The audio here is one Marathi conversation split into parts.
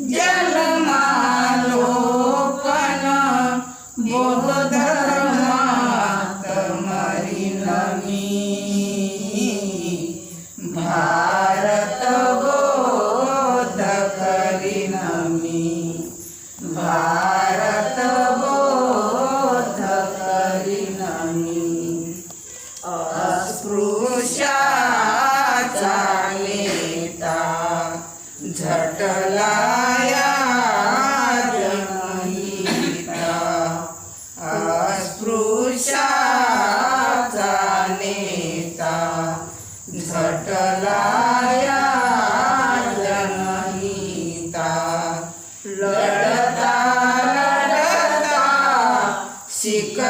जन्मालोकन बोधर्मात मरिनमी। भारत बोध करिनमी। भारत बोध करिनमी। अस्पृश्या चालेता झटलाया अस्पृशाचा नेता झटलाया जनहिता लढता लढता शिक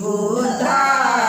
भूताचे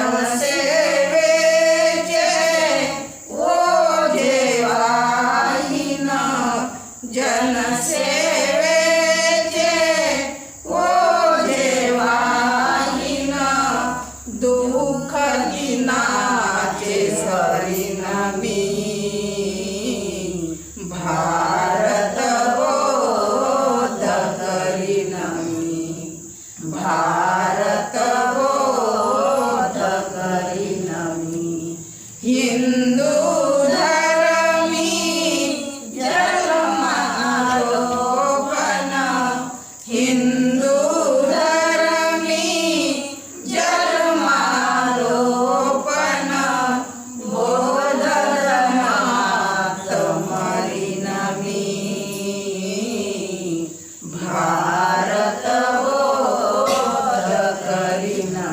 now.